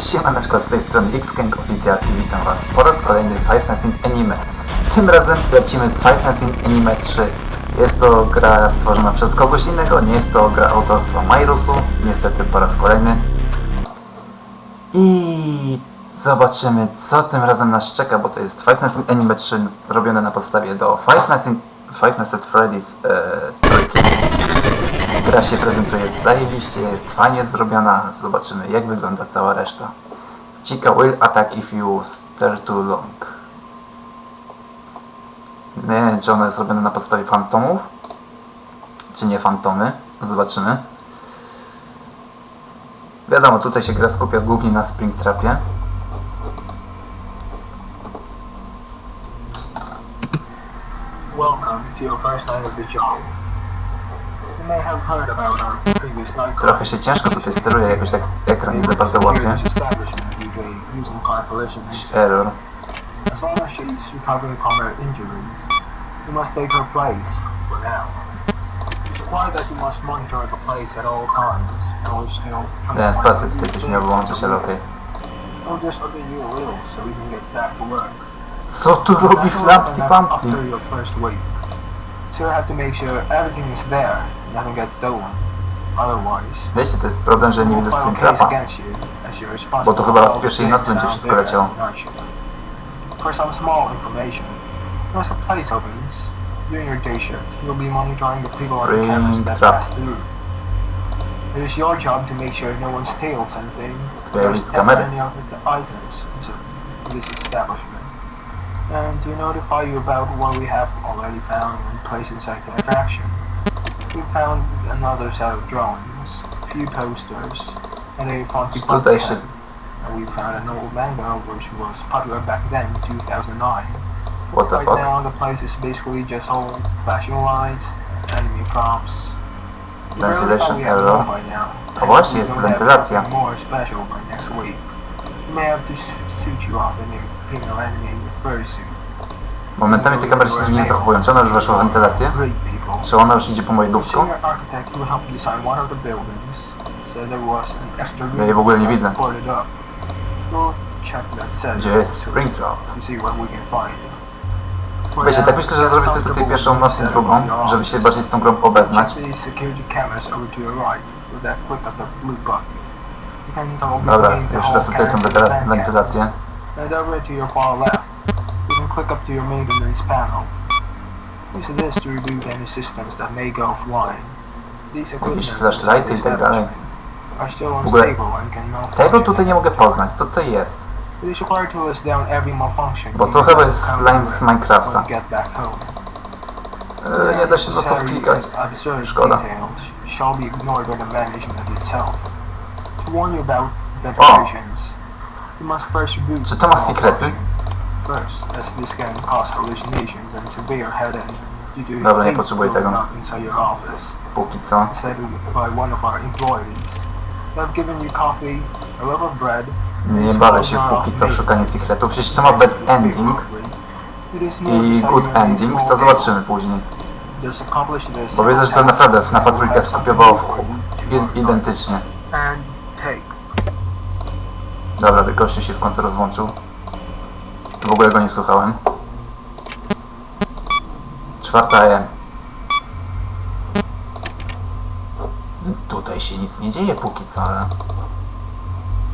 Siemaneczko, z tej strony Xgang Oficjal i witam was po raz kolejny Five Nights in Anime. Tym razem lecimy z Five Nights in Anime 3. Jest to gra stworzona przez kogoś innego, nie jest to gra autorstwa Majrusu, niestety po raz kolejny. I zobaczymy co tym razem nas czeka, bo to jest Five Nights in Anime 3 robione na podstawie do Five Nights, Five at Freddy's e. Gra się prezentuje zajebiście, jest fajnie zrobiona. Zobaczymy jak wygląda cała reszta. Chica will attack if you stare too long. Nie wiem czy ono jest robione na podstawie fantomów, czy nie fantomy. Zobaczymy. Wiadomo, tutaj się gra skupia głównie na Springtrapie. Welcome to your first night of the job. Trochę się ciężko tutaj steruje, jakoś tak ekran nie za bardzo łapie. error. Miałem spację tutaj coś miał wyłączyć, ale okej. Co tu robi Flampty Pumpty? So you have to make sure everything is there, nothing gets stolen. Otherwise, Wiecie, to jest problem, że nie widzę we'll file a case Springtrapa. against you, as you're responsible Bo to chyba od pierwszej the nocy będzie wszystko leciało. For some small information, once the place opens, during your day shift, you'll be monitoring the people on the cameras that pass through. It is your job to make sure no one steals anything or steals any of the items into this establishment. And to notify you about what we have already found and placed inside the attraction. We found another set of drawings, a few posters, and a funky Tutaj się And we found an old manga which was popular back then in 2009. What the Right fuck? now the place is basically just old flashing lights, enemy props. Ventilation thought oh, we had error. A właśnie, We jest wentylacja. more special by next week. We may have to suit you up in a female anime fursuit. Momentami te kamery się dziwnie zachowują. Czy ona już weszła w wentylację? People. Czy ona już idzie po moje dupsko? Ja jej w ogóle nie widzę. Gdzie jest Springtrap? Wiecie, tak myślę, że zrobię sobie tutaj pierwszą noc i drugą, żeby się bardziej z tą grą obeznać. Dobra, już cameras wentyla- and wentylację. And over to your far left, you can click up to your maintenance panel. This to reboot any systems that may go offline. These equipment flashlighty i tak dalej. are still ogóle unstable and can malfunction. Tego tutaj nie mogę poznać. Co to jest? It is required to list down every malfunction. Bo to chyba jest slime z Minecrafta. when you get back home. E, nie da się losów klikać. Szkoda. details shall be ignored by the management itself. To warn you about ventilation,s you must first reboot Czy to ma sekrety? First, as this can cause hallucinations and severe headache Dobra, nie potrzebuję tego. building up inside your office. Póki co. Said by one of our employees. They have given you coffee, a loaf of bread, Nie bawię się póki co w szukanie sekretów. Jeśli to ma bad ending i good ending, to zobaczymy później. Bo wiedzę, że to naprawdę FNAF trójkę skopiowało w chu- i- identycznie. Dobra, gościu się w końcu rozłączył. W ogóle go nie słuchałem. Czwarta AM. Tutaj się nic nie dzieje póki co, ale...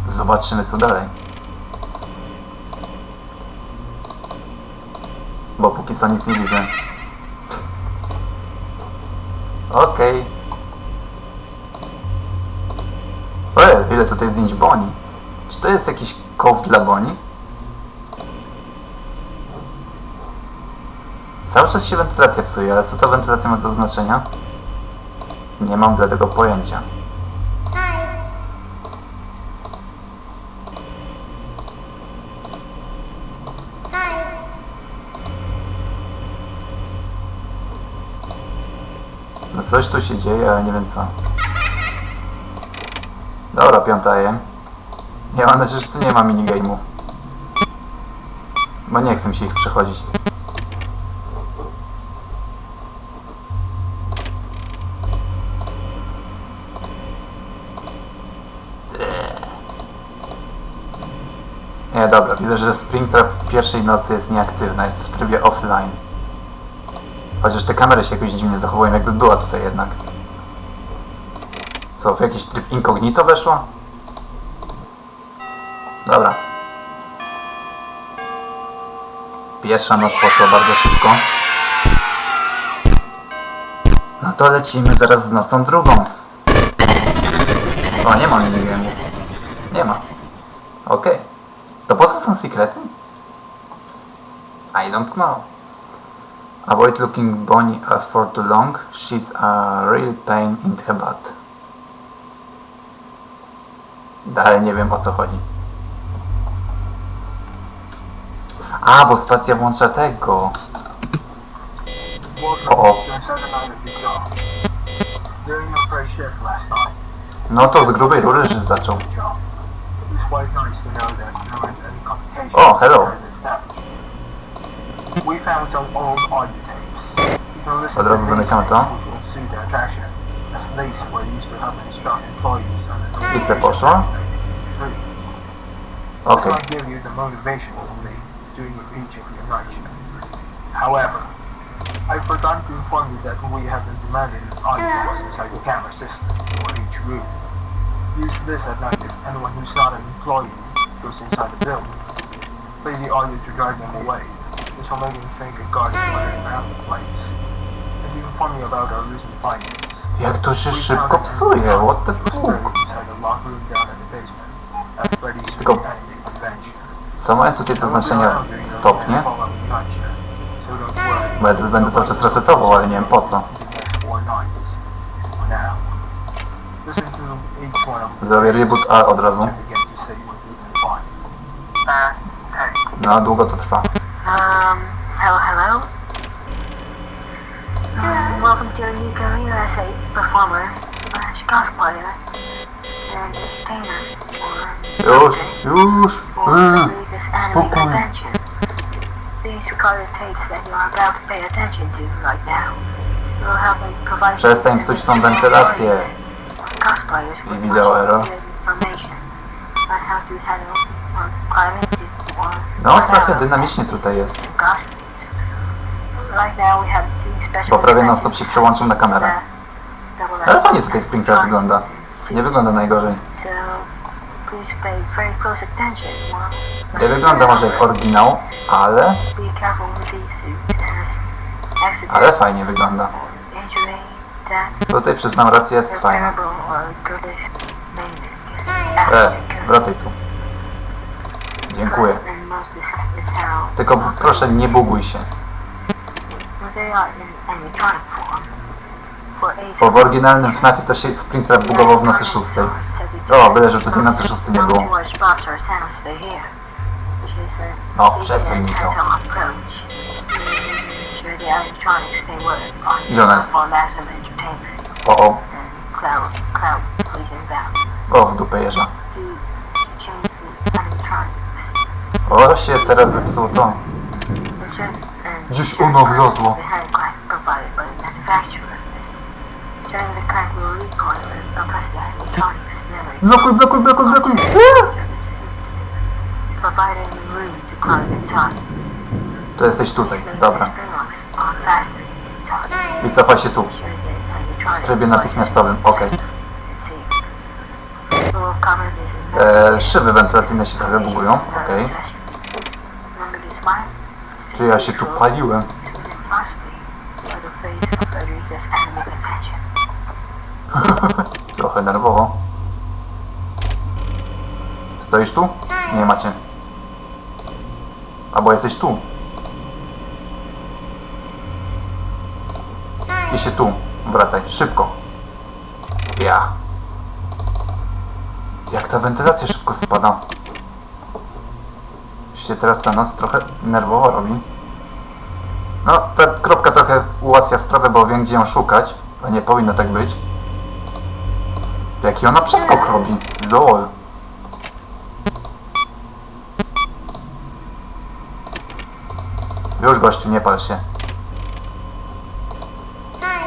Zobaczymy co dalej. Bo póki co nic nie widzę. Okej. Okay. ile tutaj zdjęć Boni. Czy to jest jakiś kołw dla Boni? Cały czas się wentylacja psuje, ale co ta wentylacja ma do znaczenia? Nie mam dla tego pojęcia. No coś tu się dzieje, ale nie wiem co. Dobra, piąta jem. Ja mam nadzieję, że tu nie ma minigame'ów. Bo nie chcę się ich przechodzić. Nie, dobra, widzę, że Springtrap w pierwszej nocy jest nieaktywna, jest w trybie offline. Chociaż te kamery się jakoś dziwnie zachowują, jakby była tutaj jednak. Co, w jakiś tryb incognito weszło? Dobra. Pierwsza noc poszła bardzo szybko. No to lecimy zaraz z nocą drugą. O, nie ma minigame'ów. Nie ma. Okej. To po co są sekrety? I don't know. Avoid looking Bonnie for too long. She's a real pain in the butt. Dalej nie wiem o co chodzi. A, bo spacja włącza tego. Last night, No to z grubej rury, że zaczął. Quite nice to know that there aren't any. Oh, hello. during this establishment. We found some old audio tapes. You can listen to these which will suit the attraction, as these were used to help instruct employees on the I se poszło? Three. Okej. This might give you the motivation to leave during each of your night shift. However, I forgot to inform you that we have implemented an audio inside the camera system for each room. This at night if anyone who's not an employee goes inside the building. To drive them away. This will make them think a guard is wandering around the place. And inform you about our recent findings. Jak to się szybko psuje, what the fuck? Inside the locker room down in the basement. At Freddy's Tylko- Convention. Co mają tutaj te znaczenia stopnie? Bo ja to będę cały czas resetował, ale nie wiem po co. Zrobię reboot A od razu. No, długo to trwa. Um, hello, hello. Um, welcome to a new career as a performer slash cosplayer and entertainer or Już, już. convention. These recorded tapes that you are about to pay attention to right now will help me provide Przestań psuć tą wentylację. I or No, trochę dynamicznie tutaj jest. Bo prawie non stop się przełączył na kamerę. Ale fajnie tutaj Springtrap wygląda. Nie wygląda najgorzej. Nie wygląda może jak oryginał, ale, ale fajnie wygląda. Tutaj przyznam rację, jest fajne. E, wracaj tu. Dziękuję. Tylko proszę nie buguj się. Bo w oryginalnym FNAFie to się Springtrap bugował w nocy szóstej. O, byle, że tutaj nocy szóstej nie było. O, przesuń mi to. Gdzie Gdzie ona jest? O, o, o, w dupę jeża. O, się teraz zepsuło to. Gdzieś ono wlazło. Blokuj, blokuj, blokuj, blokuj! Provided room to climb inside. To jesteś tutaj, dobra. I cofaj się tu, w trybie natychmiastowym, okej. E, szyby wentylacyjne się trochę bugują, okej. Czy ja się tu paliłem? Trochę nerwowo. Stoisz tu? Nie macie. Albo jesteś tu. I się tu. Wracaj, szybko. Ja. Jak ta wentylacja szybko spada. Się teraz ta noc trochę nerwowo robi. No, ta kropka trochę ułatwia sprawę, bo wiem gdzie ją szukać. A nie powinno tak być. Jaki ona przeskok robi. LOL. Już gościu, nie pal się.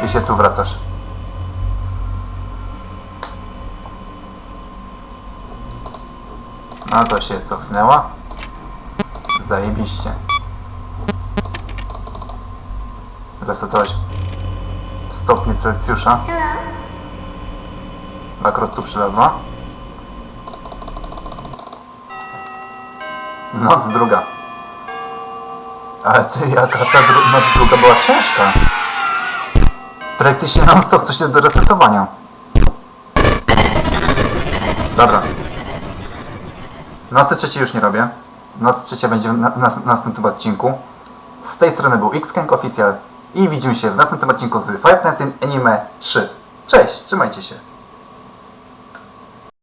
I się tu wracasz. No to się cofnęła. Zajebiście. Resetować stopnie Celsjusza. Akurat tu przylazła. Noc druga. Ale ty, jaka ta dru- noc druga była ciężka. Praktycznie non stop coś do resetowania. Dobra. Nocy trzeciej już nie robię. Noc trzecia będzie na, na, na następnym odcinku. Z tej strony był Xkank Official i widzimy się w następnym odcinku z Five Nights in Anime 3. Cześć, trzymajcie się.